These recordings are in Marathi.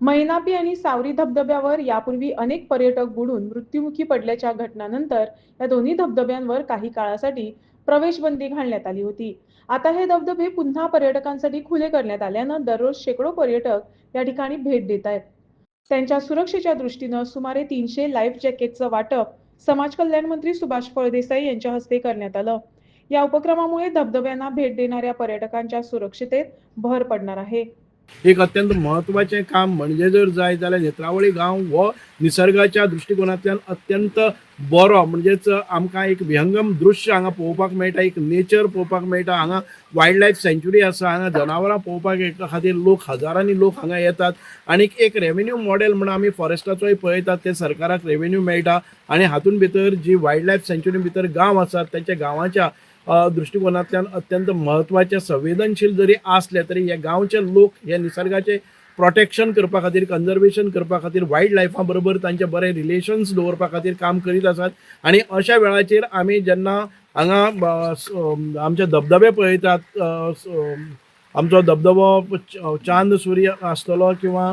मैनापी आणि सावरी धबधब्यावर यापूर्वी अनेक पर्यटक बुडून मृत्युमुखी पडल्याच्या घटनानंतर या दोन्ही धबधब्यांवर काही काळासाठी प्रवेशबंदी घालण्यात आली होती. आता हे धबधबे पुन्हा पर्यटकांसाठी खुले करण्यात आल्यानं दररोज शेकडो पर्यटक या ठिकाणी भेट देत आहेत. त्यांच्या सुरक्षेच्या दृष्टीनं सुमारे तीनशे लाईफ जॅकेटचं वाटप समाज कल्याण मंत्री सुभाष फळदेसाई यांच्या हस्ते करण्यात आलं. या उपक्रमामुळे धबधब्यांना भेट देणाऱ्या पर्यटकांच्या सुरक्षितेत भर पडणार आहे. एक अत्यंत म्हत्वाचें काम म्हणजे जर जाय जाल्यार नेत्रावळी गांव हो निसर्गाच्या दृश्टिकोनांतल्यान अत्यंत बरो म्हणजेच आमकां एक विहंगम दृश्य हांगा पळोवपाक मेळटा एक नेचर पळोवपाक मेळटा. हांगा वायल्ड लायफ सँच्युरी आसा हांगा जनावरां पळोवपाक खातीर लोक हजारांनी लोक हांगा येतात. आनी एक रेवेन्यू मॉडेल म्हणून आमी फॉरेस्टाचोय पळयतात ते सरकाराक रेवेन्यू मेळटा. आनी हातूंत भितर जी वायल्ड लायफ सँच्युरी भितर गांव आसात तांच्या गांवाच्या अ, दृश्टिकोनांतल्यान अत्यंत महत्त्वाचे संवेदनशील जरी आसले तरी हे गांवचे लोक हे निसर्गाचे प्रोटेक्शन करपा खातीर कन्जर्वेशन करपा खातीर वायल्ड लायफा बरोबर तांचे बरे रिलेशन्स दवरपा खातीर काम करीत आसात आनी अशा वेळाचेर आमी जेन्ना हांगा आमचे धबधबे पळयतात आमचो धबधबो चांद सूर्य आसतलो किंवा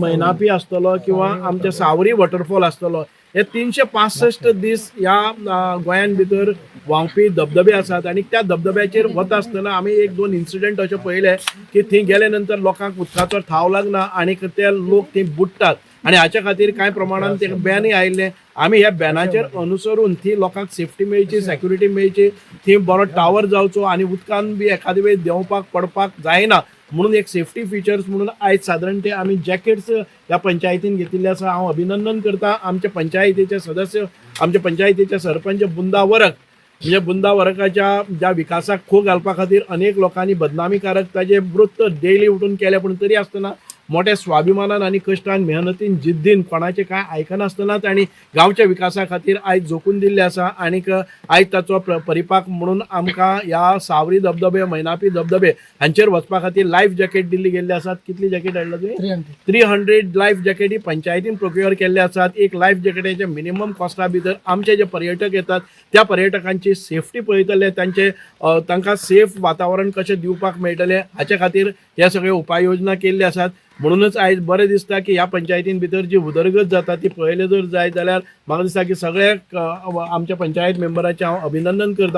मैनापी आसतलो किंवा आमचे सावरी वॉटरफॉल आसतलो हे तीनशे पासष्ट दीस ह्या गोंयान भितर व्हांवपी धबधबे आसात आनी त्या धबधब्याचेर वता आसतना आमी एक दोन इन्सिडेंट अशे पळयले की थंय गेले नंतर लोकांक उदकाचो थाव लागना आनी ते लोक थंय बुडटात. आनी हाच्या खातीर कांय प्रमाणान ते बॅनय आयिल्ले. आमी ह्या बॅनाचेर अनुसरून थंय लोकांक सेफ्टी मेळची सेक्युरिटी मेळची थंय बरो टावर जावचो आनी उदकान बी एखादे वेळ देंवपाक पडपाक जायना. म्हणून एक सेफ्टी फिचर्स म्हणून आयज सादारण ते आमी जॅकेट्स ह्या पंचायतीन घेतिल्ले आसा हांव अभिनंदन करता. आमच्या पंचायतीचे सदस्य आमच्या पंचायतीचे सरपंच बुंदा वरक म्हणजे बुंदा वरकाच्या ज्या विकासाक खो घालपा खातीर अनेक लोकांनी बदनामीकारक ताजे वृत्त डेली उठून केले पूण तरी आसतना मोठ्या स्वाभिमानान आनी कश्टान मेहनतीन जिद्दीन कोणाचे काय आयकनासतना तांणी गांवच्या विकासा खातीर आयज झोकून दिल्ले आसा आनीक आयज ताचो प्र- परिपाक म्हणून आमकां ह्या सावरी धबधबे मैनापी धबधबे हांचेर वचपा खातीर लायफ जॅकेट दिल्ली गेल्ली आसात. कितली जॅकेट हाडला तुवें? थ्री हंड्रेड लायफ जॅकेटी पंचायतीन प्रोक्युअर केल्ले आसात. एक लायफ जॅकेटीचे मिनिमम कॉस्टा भितर आमचे जे पर्यटक येतात त्या पर्यटकांची सेफ्टी पळयतले तांचे तांकां सेफ वातावरण कशें दिवपाक मेळटलें हाचे खातीर हे सगळे उपाय योजना केल्ले आसात. म्हणूनच आयज बरें दिसता की ह्या पंचायतीन भितर जी उदरगत जाता ती पळयले जर जायत जाल्यार म्हाका दिसता की सगळ्या आमच्या पंचायत मेंबराचें हांव अभिनंदन करतां.